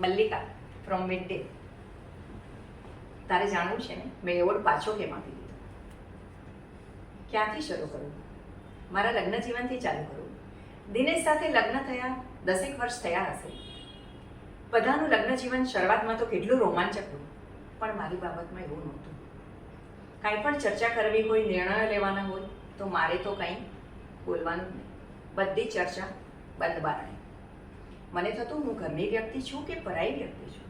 Mallika from midday તારે જાણવું છે ને? મેં એવોર્ડ પાછો કેમ આપી દીધો ક્યાંથી શરૂ કરું? મારા લગ્ન જીવનથી ચાલુ કરું. દિનેશ સાથે લગ્ન થયા, દસેક વર્ષ થયા હશે. બધાનું લગ્ન જીવન શરૂઆતમાં તો કેટલું રોમાંચક હતું, પણ મારી બાબતમાં એવું નહોતું. કાંઈ પણ ચર્ચા કરવી હોય, નિર્ણયો લેવાના હોય, તો મારે તો કંઈ બોલવાનું નહીં. બધી ચર્ચા બંધ બારણે. મને થતું હું ઘરની વ્યક્તિ છું કે પરાઈ વ્યક્તિ છું.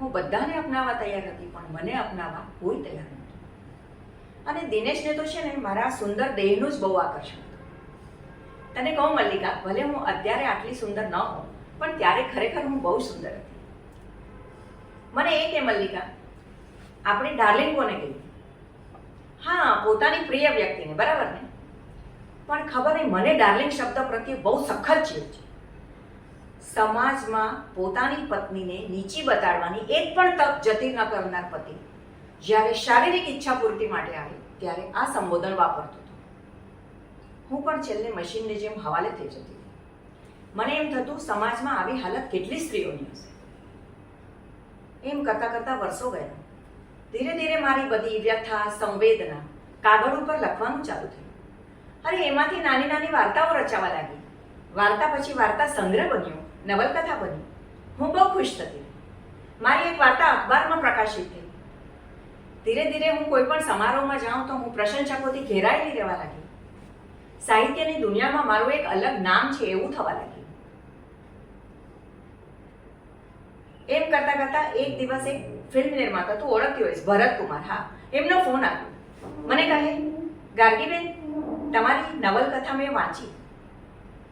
હું બધાને અપનાવવા તૈયાર હતી, પણ મને અપનાવવા કોઈ તૈયાર નહોતું. અને દિનેશને તો છે ને મારા સુંદર દેહનું જ બહુ આકર્ષણ હતું. તને કહું, મલ્લિકા, ભલે હું અત્યારે આટલી સુંદર ન હોઉં, પણ ત્યારે ખરેખર હું બહુ સુંદર હતી. મને એ કે, મલ્લિકા, આપણે ડાર્લિંગ કોને કહ્યું હા, પોતાની પ્રિય વ્યક્તિને, બરાબર ને? પણ ખબર નહીં, મને ડાર્લિંગ શબ્દ પ્રત્યે બહુ સખત જીવ છે. સમાજમાં પોતાની પત્નીને નીચી બતાડવાની એક પણ તક જતી ન કરનાર પતિ. જ્યારે શારીરિક ઈચ્છા પૂર્તિ માટે આવે, ત્યારે આ સંબોધન વાપરતો હતો. હું પણ છેલ્લે મશીનની જેમ હવાલે થઈ જતી. હતી મને એમ થતું, સમાજમાં આવી હાલત કેટલી સ્ત્રીઓની હશે? એમ કરતાં કરતાં વર્ષો ગયા. ધીરે ધીરે મારી બધી વ્યથા, સંવેદના કાગળ ઉપર લખવાનું ચાલુ થયું. અરે, એમાંથી નાની નાની વાર્તાઓ રચાવા લાગી. વાર્તા પછી વાર્તા સંગ્રહ બન્યો, નવલકથા બની. હું બહુ ખુશ થતી. મારી એક વાર્તા અખબારમાં પ્રકાશિત થઈ. ધીરે ધીરે હું કોઈ પણ સમારોહમાં જાઉં તો હું પ્રશંસકોથી ઘેરાયેલી રહેવા લાગી. સાહિત્યની દુનિયામાં મારું એક અલગ નામ છે એવું થવા લાગ્યું. એમ કરતા કરતા એક દિવસ એક ફિલ્મ નિર્માતા, તું ઓળખતી હોઈશ ભરત કુમાર હા, એમનો ફોન આવ્યો. મને કહે, ગાર્ગીબેન, તમારી નવલકથા મેં વાંચી.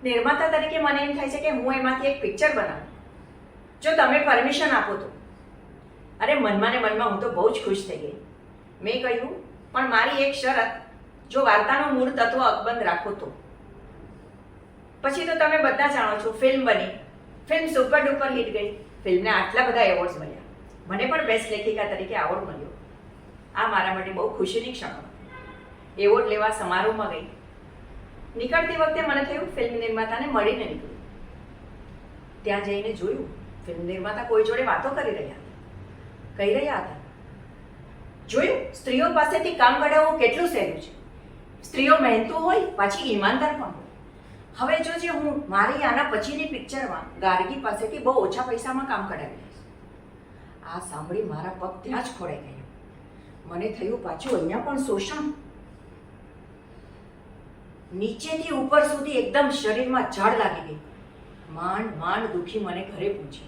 નિર્માતા તરીકે મને એમ થાય છે કે હું એમાંથી એક પિક્ચર બનાવું. જો તમે પરમિશન આપો તો. અરે મનમાં ને મનમાં હું તો બહુ જ ખુશ થઈ ગઈ. મેં કહ્યું, પણ મારી એક શરત, જો વાર્તાનું મૂળ તત્વ અકબંધ રાખો તો. પછી તો તમે બધા જાણો છો ફિલ્મ બની. ફિલ્મ સુપર ડુપર હિટ ગઈ. ફિલ્મને આટલા બધા એવોર્ડ્સ મળ્યા. મને પણ બેસ્ટ લેખિકા તરીકે એવોર્ડ મળ્યો. આ મારા માટે બહુ ખુશીની ક્ષણ. એવોર્ડ લેવા સમારોહમાં ગઈ. નીકળતી વખતે મને થયું, ફિલ્મ નિર્માતાને મળીને નીકળ્યું ત્યાં જઈને જોયું, ફિલ્મ નિર્માતા કોઈ જોડે વાતો કરી રહ્યા હતા. કહી રહ્યા હતા, જોયું, સ્ત્રીઓ પાસેથી કામ કઢાવવું કેટલું સહેલું છે. સ્ત્રીઓ મહેનતુ હોય, પાછી ઈમાનદાર પણ હોય. હવે જોજે હું મારી આના પછીની પિક્ચરમાં ગાર્ગી પાસેથી બહુ ઓછા પૈસામાં કામ કઢાવી લઈશ. આ સાંભળી મારા પગ ત્યાં જ ખોડાઈ ગયો. મને થયું, પાછું અહીંયા પણ શોષણ નીચેથી ઉપર સુધી એકદમ શરીરમાં ઝાડ લાગી ગઈ. માંડ માંડ દુખી મને ઘરે પહોંચી.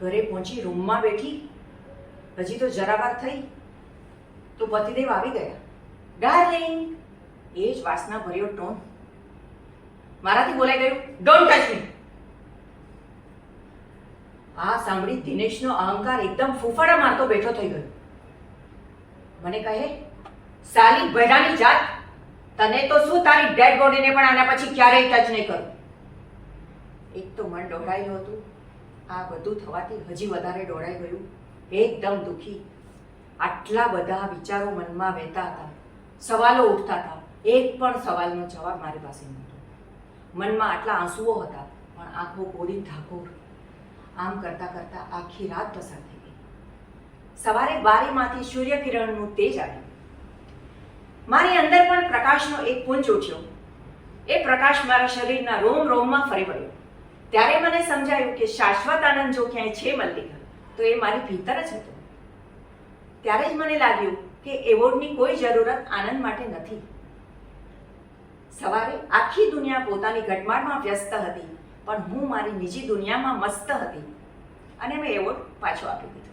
ઘરે પહોંચી રૂમમાં બેઠી. હજી તો જરાવાર થઈ. તો પતિદેવ આવી ગયા. ડાર્લિંગ એ જ વાસના ભર્યો ટોન. મારાથી બોલાઈ ગયું. ડોન્ટ ટચ મી આ સાંભળી દિનેશનો અહંકાર એકદમ ફૂફાડા મારતો બેઠો થઈ ગયો. મને કહે, સાલી ભેડાની જાત તને તો શું તારી ડેડ બોડીને પણ આના પછી ક્યારેય ટચ નહીં કરું? એક તો મન ડોળાયું હતું. આ બધું થવાથી હજી વધારે ડોળાઈ ગયું. એકદમ દુઃખી. આટલા બધા વિચારો મનમાં વહેતા હતા. સવાલો ઉઠતા હતા. એક પણ સવાલનો જવાબ મારી પાસે નહોતો. મનમાં આટલા આંસુઓ હતા, પણ આંખો કોરી ધાકોર. આમ કરતાં કરતાં આખી રાત પસાર થઈ ગઈ. સવારે બારીમાંથી સૂર્યકિરણનું તેજ આવ્યું. મારી અંદર પણ પ્રકાશનો એક પુંજ ઉઠ્યો. એ પ્રકાશ મારા શરીરના રોમ રોમમાં ફરી વળ્યો. ત્યારે મને સમજાયું કે શાશ્વત આનંદ જો ક્યાંય છે મલ્લિકા, તો એ મારી ભીતર જ હતો. ત્યારે જ મને લાગ્યું કે એવોર્ડની કોઈ જરૂરત આનંદ માટે નથી. સવારે આખી દુનિયા પોતાની ઘટમાળમાં વ્યસ્ત હતી, પણ હું મારી નિજી દુનિયામાં મસ્ત હતી. અને મેં એવોર્ડ પાછો આપી દીધો.